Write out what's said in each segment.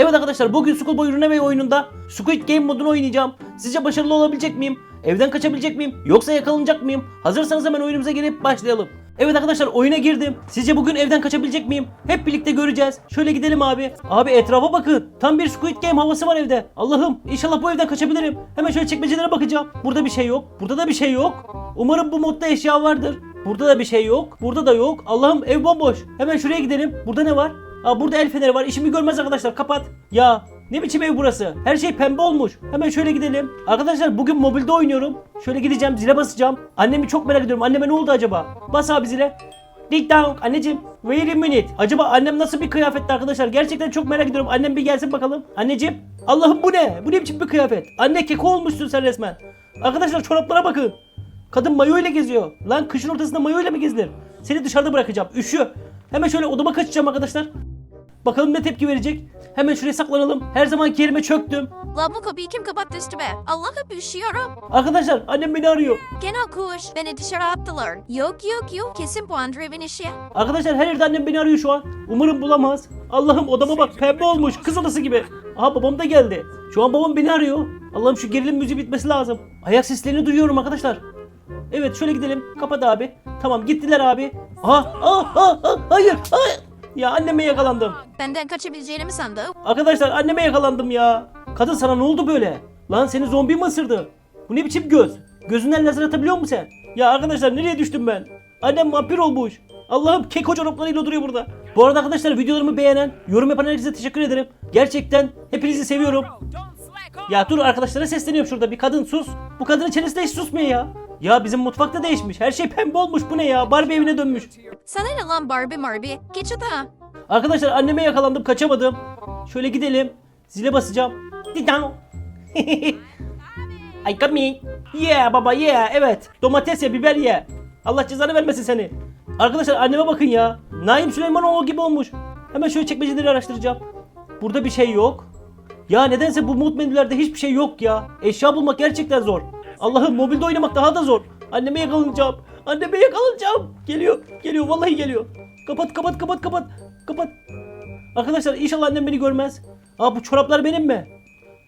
Evet arkadaşlar bugün Schoolboy Runaway oyununda Squid Game modunu oynayacağım. Sizce başarılı olabilecek miyim? Evden kaçabilecek miyim? Yoksa yakalanacak mıyım? Hazırsanız hemen oyunumuza girip başlayalım. Evet arkadaşlar oyuna girdim. Sizce bugün evden kaçabilecek miyim? Hep birlikte göreceğiz. Şöyle gidelim abi. Abi etrafa bakın. Tam bir Squid Game havası var evde. Allah'ım inşallah bu evden kaçabilirim. Hemen şöyle çekmecelere bakacağım. Burada bir şey yok. Burada da bir şey yok. Umarım bu modda eşya vardır. Burada da bir şey yok. Burada da yok. Allah'ım ev bomboş. Hemen şuraya gidelim. Burada ne var? Aa burada el feneri var. İşimi görmez arkadaşlar. Kapat. Ya ne biçim ev burası? Her şey pembe olmuş. Hemen şöyle gidelim. Arkadaşlar bugün mobilde oynuyorum. Şöyle gideceğim zile basacağım. Annemi çok merak ediyorum. Anneme ne oldu acaba? Bas abi zile. Dig down. Anneciğim. Wait a minute. Acaba annem nasıl bir kıyafette arkadaşlar? Gerçekten çok merak ediyorum. Annem bir gelsin bakalım. Anneciğim. Allah'ım bu ne? Bu ne biçim bir kıyafet? Anne keko olmuşsun sen resmen. Arkadaşlar çoraplara bakın. Kadın mayo ile geziyor. Lan kışın ortasında mayo ile mi gezilir? Seni dışarıda bırakacağım. Üşüyor. Hemen şöyle odama kaçacağım arkadaşlar. Bakalım ne tepki verecek. Hemen şuraya saklanalım. Her zamanki yerime çöktüm. La bu kapıyı kim kapattı üstüme? Allah'ım üşüyorum. Arkadaşlar annem beni arıyor. Gene kuş. Beni dışarı attılar. Yok yok yok. Kesin bu Andrev'in işi. Arkadaşlar her yerde annem beni arıyor şu an. Umarım bulamaz. Allah'ım odama bak pembe olmuş. Kız odası gibi. Aha babam da geldi. Şu an babam beni arıyor. Allah'ım şu gerilim müziği bitmesi lazım. Ayak seslerini duyuyorum arkadaşlar. Evet şöyle gidelim. Kapat abi. Tamam gittiler abi. Aha, aha, aha, hayır, hayır. Ya anneme yakalandım. Benden kaçabileceğini mi sandı? Arkadaşlar anneme yakalandım ya. Kadın sana ne oldu böyle? Lan seni zombi mi ısırdı? Bu ne biçim göz? Gözünden lazer atabiliyor musun sen? Ya arkadaşlar nereye düştüm ben? Annem vampir olmuş. Allah'ım keko çoraplarıyla duruyor burada. Bu arada arkadaşlar videolarımı beğenen, yorum yapan herkese teşekkür ederim. Gerçekten hepinizi seviyorum. Ya dur arkadaşlara sesleniyorum şurada bir kadın sus. Bu kadının çenesi de hiç susmuyor ya. Ya bizim mutfakta değişmiş. Her şey pembe olmuş. Bu ne ya? Barbie evine dönmüş. Sana ne lan Barbie Barbie? Geç oda. Arkadaşlar anneme yakalandım kaçamadım. Şöyle gidelim. Zile basacağım. Didam. I coming. Yeah baba yeah evet. Domates ye biber ye. Allah cezanı vermesin seni. Arkadaşlar anneme bakın ya. Naim Süleymanoğlu gibi olmuş. Hemen şöyle çekmeceleri araştıracağım. Burada bir şey yok. Ya nedense bu mod menülerde hiçbir şey yok ya. Eşya bulmak gerçekten zor. Allah'ım mobilde oynamak daha da zor. Anneme yakalanacağım. Anneme yakalanacağım. Geliyor. Geliyor. Vallahi geliyor. Kapat kapat kapat kapat. Kapat. Arkadaşlar inşallah annem beni görmez. Aa bu çoraplar benim mi?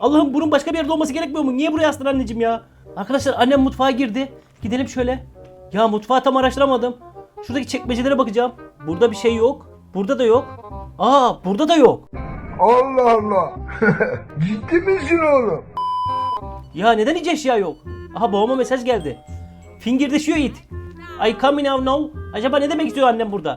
Allah'ım bunun başka bir yerde olması gerekmiyor mu? Niye buraya astın anneciğim ya? Arkadaşlar annem mutfağa girdi. Gidelim şöyle. Ya mutfağı tam araştıramadım. Şuradaki çekmecelere bakacağım. Burada bir şey yok. Burada da yok. Aa burada da yok. Allah Allah. Ciddi misin oğlum? Ya neden hiç eşya yok? Aha babama mesaj geldi. Fingirdeşiyor it. I come now now. Acaba ne demek istiyor annem burada?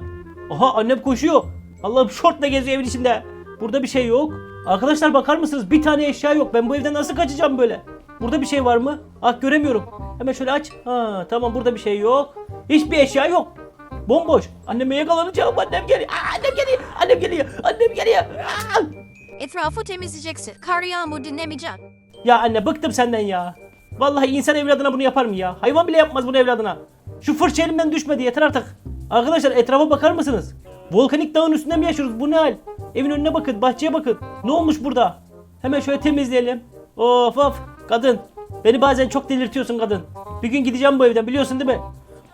Aha annem koşuyor. Allah'ım şortla geziyor evin içinde. Burada bir şey yok. Arkadaşlar bakar mısınız? Bir tane eşya yok. Ben bu evden nasıl kaçacağım böyle? Burada bir şey var mı? Ah göremiyorum. Hemen şöyle aç. Ha tamam burada bir şey yok. Hiçbir eşya yok. Bomboş. Anneme yakalanacağım. Annem geliyor. Aa, annem geliyor. Annem geliyor. Annem geliyor. Aa! Etrafı temizleyeceksin. Kar yağmur dinlemeyeceksin. Ya anne bıktım senden ya. Vallahi insan evladına bunu yapar mı ya? Hayvan bile yapmaz bunu evladına. Şu fırça elimden düşmedi yeter artık. Arkadaşlar etrafa bakar mısınız? Volkanik dağın üstünde mi yaşıyoruz? Bu ne hal? Evin önüne bakın, bahçeye bakın. Ne olmuş burada? Hemen şöyle temizleyelim. Of of kadın. Beni bazen çok delirtiyorsun kadın. Bir gün gideceğim bu evden biliyorsun değil mi?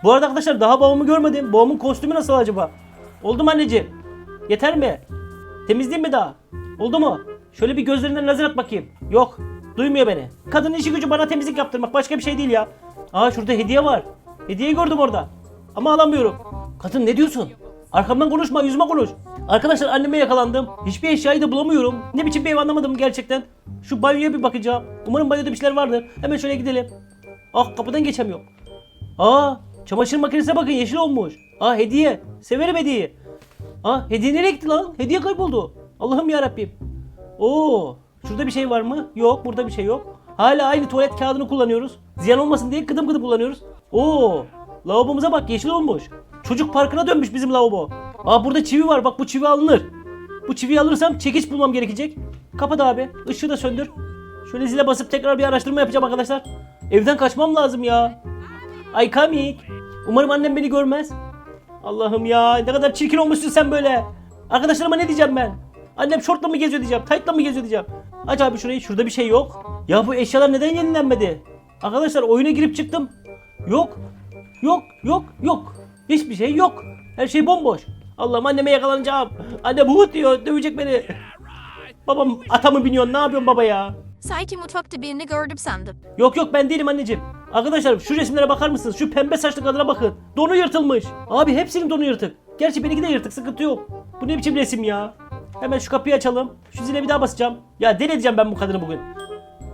Bu arada arkadaşlar daha babamı görmedim. Babamın kostümü nasıl acaba? Oldu mu anneciğim? Yeter mi? Temizleyeyim mi daha? Oldu mu? Şöyle bir gözlerinden lazer at bakayım. Yok. Duymuyor beni. Kadının işi gücü bana temizlik yaptırmak. Başka bir şey değil ya. Aa şurada hediye var. Hediyeyi gördüm orada. Ama alamıyorum. Kadın ne diyorsun? Arkamdan konuşma, yüzüme konuş. Arkadaşlar anneme yakalandım. Hiçbir eşyayı da bulamıyorum. Ne biçim bir ev anlamadım gerçekten. Şu banyoya bir bakacağım. Umarım banyoda bir şeyler vardır. Hemen şöyle gidelim. Ah kapıdan geçemiyorum. Aa çamaşır makinesine bakın yeşil olmuş. Aa hediye. Severim hediyeyi. Aa hediye nereye gitti lan? Hediye kayboldu. Allah'ım ya Rabbim. Oo, şurada bir şey var mı? Yok, burada bir şey yok. Hala aynı tuvalet kağıdını kullanıyoruz. Ziyan olmasın diye gıdım gıdım kullanıyoruz. Oo, lavabomuza bak yeşil olmuş. Çocuk parkına dönmüş bizim lavabo. Aa burada çivi var. Bak bu çivi alınır. Bu çiviyi alırsam çekiç bulmam gerekecek. Kapat abi. Işığı da söndür. Şöyle zile basıp tekrar bir araştırma yapacağım arkadaşlar. Evden kaçmam lazım ya. Ay coming. Umarım annem beni görmez. Allah'ım ya ne kadar çirkin olmuşsun sen böyle. Arkadaşlarıma ne diyeceğim ben? Annem şortla mı geziyor diyeceğim, taytla mı geziyor diyeceğim. Aç abi şurayı, şurada bir şey yok. Ya bu eşyalar neden yenilenmedi? Arkadaşlar oyuna girip çıktım. Yok, yok, yok, yok. Hiçbir şey yok. Her şey bomboş. Allah'ım anneme yakalanacağım. Anne bu diyor, dövecek beni. Babam ata mı biniyor? Ne yapıyorsun baba ya? Sanki mutfakta birini gördüm sandım. Yok yok ben değilim anneciğim. Arkadaşlar şu resimlere bakar mısınız? Şu pembe saçlı kadına bakın. Donu yırtılmış. Abi hepsinin donu yırtık. Gerçi benimki de yırtık sıkıntı yok. Bu ne biçim resim ya? Hemen şu kapıyı açalım. Şu zile bir daha basacağım. Ya deli edeceğim ben bu kadını bugün.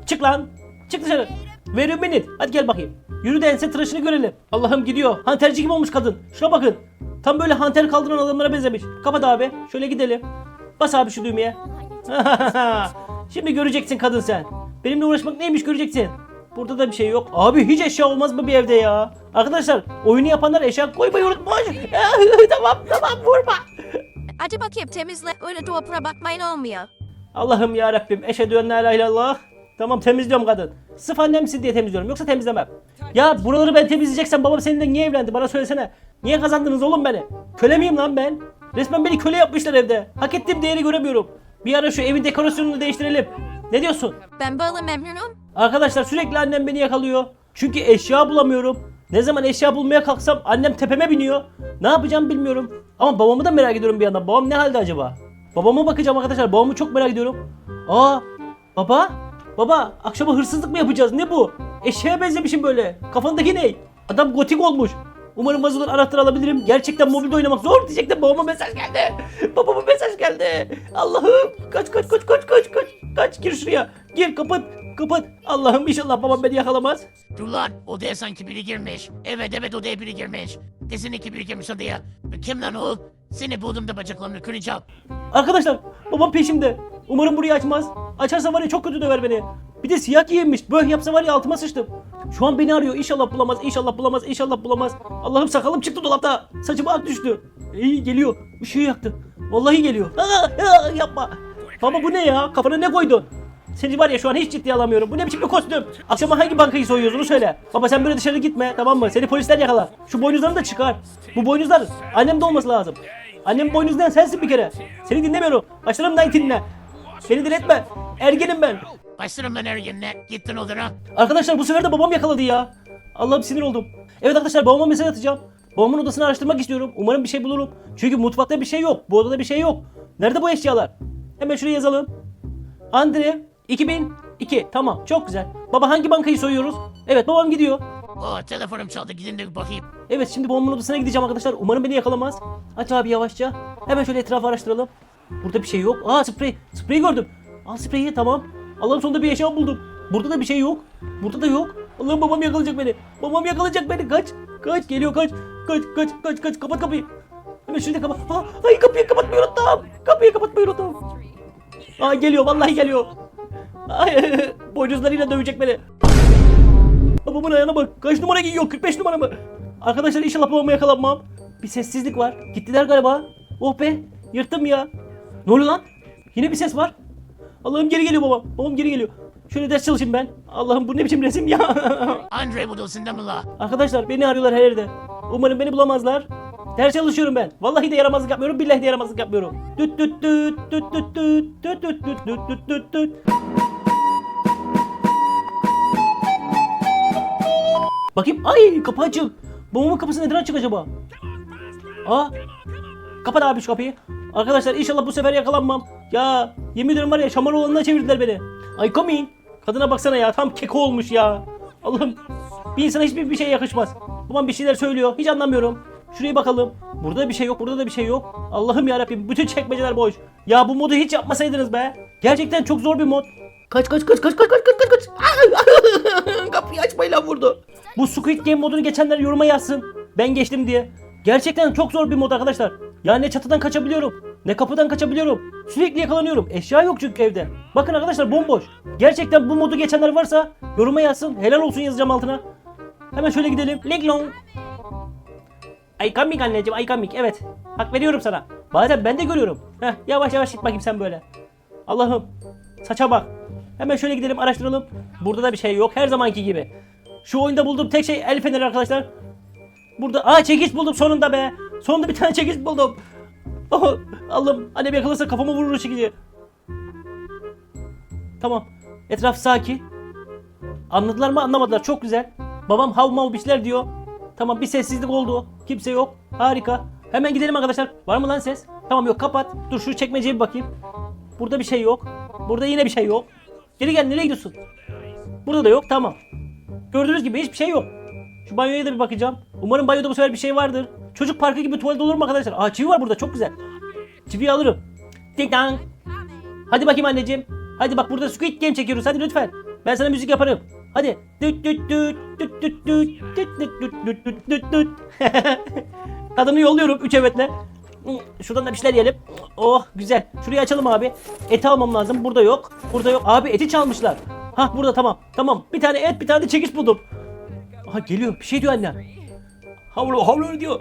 Çık lan. Çık dışarı. Verin beni. Hadi gel bakayım. Yürü de ense tıraşını görelim. Allah'ım gidiyor. Hanterci gibi olmuş kadın. Şuna bakın. Tam böyle hanter kaldıran adamlara benzemiş. Kapat abi. Şöyle gidelim. Bas abi şu düğmeye. Şimdi göreceksin kadın sen. Benimle uğraşmak neymiş göreceksin. Burada da bir şey yok. Abi hiç eşya olmaz mı bir evde ya? Arkadaşlar oyunu yapanlar eşya koymayı unutmuş. tamam tamam vurma. Hadi bakayım temizle. Öyle dolaplara bakmayın olmuyor. Allah'ım ya Rabbim eşhedü en la ilahe illallah. Tamam temizliyorum kadın. Sırf annemsin diye temizliyorum yoksa temizlemem. Ya buraları ben temizleyeceksem babam seninle niye evlendi bana söylesene. Niye kazandınız oğlum beni? Köle miyim lan ben? Resmen beni köle yapmışlar evde. Hak ettiğim değeri göremiyorum. Bir ara şu evin dekorasyonunu değiştirelim. Ne diyorsun? Ben böyle memnunum. Arkadaşlar sürekli annem beni yakalıyor. Çünkü eşya bulamıyorum. Ne zaman eşya bulmaya kalksam annem tepeme biniyor. Ne yapacağım bilmiyorum. Ama babamı da merak ediyorum bir yandan. Babam ne halde acaba? Babama bakacağım arkadaşlar. Babamı çok merak ediyorum. Aa baba. Baba akşama hırsızlık mı yapacağız? Ne bu? Eşeğe benzemişim böyle. Kafandaki ne? Adam gotik olmuş. Umarım vazodan anahtar alabilirim. Gerçekten mobilde oynamak zor diyecektim. Babama mesaj geldi. Babama mesaj geldi. Allah'ım. Kaç kaç kaç kaç kaç kaç. Kaç gir şuraya. Gir kapat. Kapat. Allah'ım inşallah babam beni yakalamaz. Dur lan odaya sanki biri girmiş. Evet evet odaya biri girmiş. Kesinlikle biri girmiş odaya. Kim lan o? Seni buldum da bacaklarını kıracağım. Arkadaşlar babam peşimde. Umarım burayı açmaz. Açarsa var ya çok kötü döver beni. Bir de siyah giyinmiş. Böh yapsa var ya altıma sıçtım. Şu an beni arıyor. İnşallah bulamaz. İnşallah bulamaz. İnşallah bulamaz. Allah'ım sakalım çıktı dolapta. Saçıma ak düştü. İyi geliyor. Işığı yaktı. Vallahi geliyor. Aa, aa, yapma. Baba bu ne ya? Kafana ne koydun? Seni var ya şu an hiç ciddiye alamıyorum. Bu ne biçim bir kostüm? Akşama hangi bankayı soyuyoruz onu söyle. Baba sen böyle dışarı gitme tamam mı? Seni polisler yakalar. Şu boynuzlarını da çıkar. Bu boynuzlar annemde olması lazım. Annem boynuzlayan sensin bir kere. Seni dinlemiyorum. Başlarım 19'ine. Beni diretme. Ergenim ben. Başlarım ben ergenine. Gittin odana. Arkadaşlar bu sefer de babam yakaladı ya. Allah'ım sinir oldum. Evet arkadaşlar babama mesaj atacağım. Babamın odasını araştırmak istiyorum. Umarım bir şey bulurum. Çünkü mutfakta bir şey yok. Bu odada bir şey yok. Nerede bu eşyalar? Hemen şuraya yazalım. Andre 2002. Tamam çok güzel. Baba hangi bankayı soyuyoruz? Evet babam gidiyor. Oo telefonum çaldı gidin de bir bakayım. Evet şimdi babamın odasına gideceğim arkadaşlar. Umarım beni yakalamaz. Aç abi yavaşça. Hemen şöyle etrafı araştıralım. Burada bir şey yok. Aa sprey. Sprey gördüm. Aa spreyi tamam. Allah'ım sonunda bir eşya buldum. Burada da bir şey yok. Burada da yok. Allah'ım babam yakalayacak beni. Babam yakalayacak beni. Kaç. Kaç geliyor kaç. Kaç kaç kaç kaç. Kapat kapıyı. Hemen şurada kapat. Aa, ay kapıyı kapatmayı unuttum. Kapıyı kapatmayı unuttum. Aa geliyor vallahi geliyor. Ay boynuzlarıyla dövecek beni. Babamın ayağına bak. Kaç numara giyiyor? 45 numara mı? Arkadaşlar inşallah babamı yakalanmam. Bir sessizlik var. Gittiler galiba. Oh be. Yırttım ya. Ne oluyor lan? Yine bir ses var. Allah'ım geri geliyor babam. Babam geri geliyor. Şöyle ders çalışayım ben. Allah'ım bu ne biçim resim ya. Andre la? Arkadaşlar beni arıyorlar her yerde. Umarım beni bulamazlar. Ders çalışıyorum ben. Vallahi de yaramazlık yapmıyorum. Billahi de yaramazlık yapmıyorum. Düt düt düt düt düt düt düt düt düt düt düt düt düt. Bakayım. Ay kapı açık. Babamın kapısı neden açık acaba? Aa. Kapat abi şu kapıyı. Arkadaşlar inşallah bu sefer yakalanmam. Ya yemin ediyorum var ya şamar olanına çevirdiler beni. Ay coming. Kadına baksana ya tam keko olmuş ya. Allah'ım bir insana hiçbir bir şey yakışmaz. Babam bir şeyler söylüyor hiç anlamıyorum. Şuraya bakalım. Burada bir şey yok burada da bir şey yok. Allah'ım yarabbim bütün çekmeceler boş. Ya bu modu hiç yapmasaydınız be. Gerçekten çok zor bir mod. Kaç kaç kaç kaç kaç kaç kaç kaç. kaç Kapıyı açmayla vurdu. Bu Squid Game modunu geçenler yoruma yazsın. Ben geçtim diye. Gerçekten çok zor bir mod arkadaşlar. Yani ne çatıdan kaçabiliyorum, ne kapıdan kaçabiliyorum. Sürekli yakalanıyorum. Eşya yok çünkü evde. Bakın arkadaşlar bomboş. Gerçekten bu modu geçenler varsa yoruma yazsın. Helal olsun yazacağım altına. Hemen şöyle gidelim. Leglong. Aykamik anneciğim aykamik. Evet. Hak veriyorum sana. Bazen ben de görüyorum. Heh, yavaş yavaş git bakayım sen böyle. Allah'ım. Saça bak. Hemen şöyle gidelim araştıralım. Burada da bir şey yok her zamanki gibi. Şu oyunda bulduğum tek şey el feneri arkadaşlar. Burada aa çekiç buldum sonunda be. Sonunda bir tane çekiç buldum. Oh, Allah'ım annem yakalarsa kafama vurur çekici. Tamam. Etraf sakin. Anladılar mı anlamadılar çok güzel. Babam hav mav biçler diyor. Tamam bir sessizlik oldu. Kimse yok. Harika. Hemen gidelim arkadaşlar. Var mı lan ses? Tamam yok kapat. Dur şu çekmeceye bir bakayım. Burada bir şey yok. Burada yine bir şey yok. Geri gel nereye gidiyorsun? Burada da yok tamam. Gördüğünüz gibi hiçbir şey yok. Şu banyoya da bir bakacağım. Umarım banyoda bu sefer bir şey vardır. Çocuk parkı gibi tuvalet olur mu arkadaşlar? Aa çivi var burada çok güzel. Çiviyi alırım. Ding dang. Hadi bakayım anneciğim. Hadi bak burada Squid Game çekiyoruz hadi lütfen. Ben sana müzik yaparım. Hadi. Düt yolluyorum 3 evetle. Şuradan da bir şeyler yiyelim. Oh güzel. Şurayı açalım abi. Eti almam lazım. Burada yok. Burada yok. Abi eti çalmışlar. Hah burada tamam. Tamam. Bir tane et bir tane de çekiç buldum. Aha geliyor. Bir şey diyor anne. Havlu havlu diyor.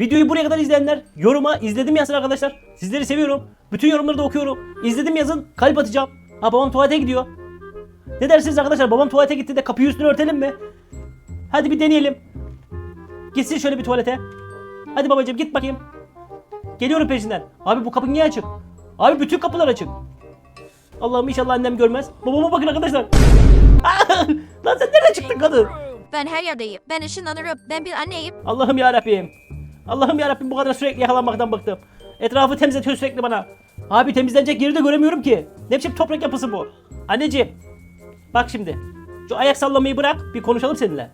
Videoyu buraya kadar izleyenler yoruma izledim yazsın arkadaşlar. Sizleri seviyorum. Bütün yorumları da okuyorum. İzledim yazın. Kalp atacağım. Ha babam tuvalete gidiyor. Ne dersiniz arkadaşlar? Babam tuvalete gitti de kapıyı üstüne örtelim mi? Hadi bir deneyelim. Gitsin şöyle bir tuvalete. Hadi babacığım git bakayım. Geliyorum peşinden. Abi bu kapı niye açık? Abi bütün kapılar açık. Allah'ım inşallah annem görmez. Babama bakın arkadaşlar. Lan sen nereden çıktın kadın? Ben her yerdeyim. Ben ışınlanırım. Ben bir anneyim. Allah'ım ya Rabbim. Allah'ım ya Rabbim bu kadar sürekli yakalanmaktan bıktım. Etrafı temizletiyor sürekli bana. Abi temizlenecek yeri de göremiyorum ki. Ne biçim toprak yapısı bu? Anneciğim. Bak şimdi. Şu ayak sallamayı bırak bir konuşalım seninle.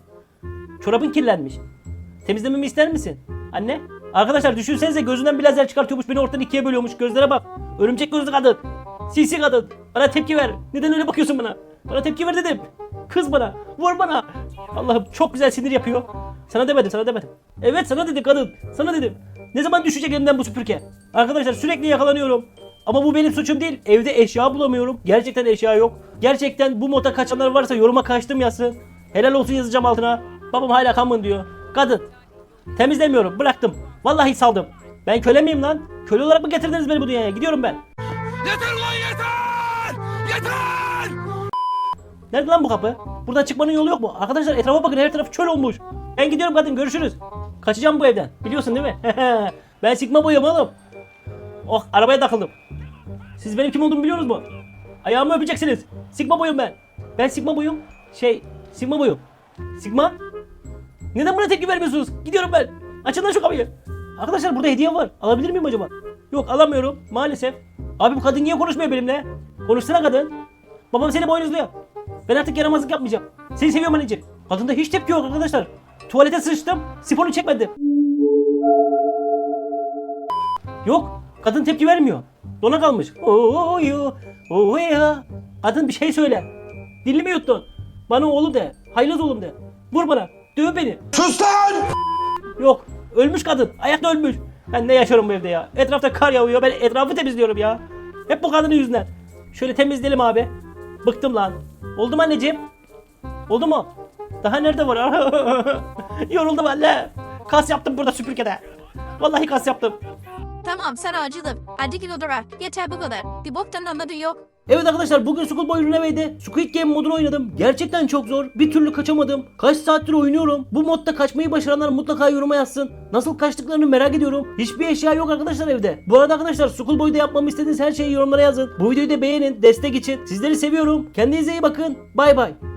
Çorabın kirlenmiş. Temizlememi ister misin? Anne? Arkadaşlar düşünsenize gözünden bir lazer çıkartıyormuş beni ortadan ikiye bölüyormuş. Gözlere bak. Örümcek gözlü kadın. Sinsi kadın. Bana tepki ver. Neden öyle bakıyorsun bana? Bana tepki ver dedim. Kız bana. Vur bana. Allah'ım çok güzel sinir yapıyor. Sana demedim sana demedim. Evet sana dedim kadın. Sana dedim. Ne zaman düşecek elimden bu süpürge? Arkadaşlar sürekli yakalanıyorum. Ama bu benim suçum değil. Evde eşya bulamıyorum. Gerçekten eşya yok. Gerçekten bu moda kaçanlar varsa yoruma kaçtım yazsın. Helal olsun yazacağım altına. Babam hala kanmın diyor. Kadın. Temizlemiyorum. Bıraktım. Vallahi saldım. Ben köle miyim lan? Köle olarak mı getirdiniz beni bu dünyaya? Gidiyorum ben. Yeter lan yeter! Yeter! Nerede lan bu kapı? Buradan çıkmanın yolu yok mu? Arkadaşlar etrafa bakın her taraf çöl olmuş. Ben gidiyorum kadın görüşürüz. Kaçacağım bu evden. Biliyorsun değil mi? ben Sigma boyum oğlum. Oh arabaya takıldım. Siz benim kim olduğumu biliyorsunuz mu? Ayağımı öpeceksiniz. Sigma boyum ben. Ben Sigma boyum. Şey Sigma boyum. Sigma? Neden buna tepki vermiyorsunuz? Gidiyorum ben. Açın lan şu kapıyı. Arkadaşlar burada hediye var. Alabilir miyim acaba? Yok alamıyorum maalesef. Abi bu kadın niye konuşmuyor benimle? Konuşsana kadın. Babam seni boynuzluyor. Ben artık yaramazlık yapmayacağım. Seni seviyorum anneciğim. Kadında hiç tepki yok arkadaşlar. Tuvalete sıçtım. Sifonu çekmedi. Yok. Kadın tepki vermiyor. Dona kalmış. Oo yo. Kadın bir şey söyle. Dilimi yuttun. Bana oğlum de. Haylaz oğlum de. Vur bana. Döv beni. Sus lan! Yok. Ölmüş kadın. Ayakta ölmüş. Ben ne yaşıyorum bu evde ya? Etrafta kar yağıyor. Ben etrafı temizliyorum ya. Hep bu kadının yüzünden. Şöyle temizleyelim abi. Bıktım lan. Oldu mu anneciğim? Oldu mu? Daha nerede var? Yoruldum anne. Kas yaptım burada süpürgede. Vallahi kas yaptım. Tamam acıdım. Hadi git odara. Yeter bu kadar. Bir boktan anladığı yok. Evet arkadaşlar bugün Schoolboy Runawade'de Squid Game modunu oynadım. Gerçekten çok zor. Bir türlü kaçamadım. Kaç saattir oynuyorum. Bu modda kaçmayı başaranlar mutlaka yoruma yazsın. Nasıl kaçtıklarını merak ediyorum. Hiçbir eşya yok arkadaşlar evde. Bu arada arkadaşlar Schoolboy'da yapmamı istediğiniz her şeyi yorumlara yazın. Bu videoyu da beğenin. Destek için. Sizleri seviyorum. Kendinize iyi bakın. Bay bay.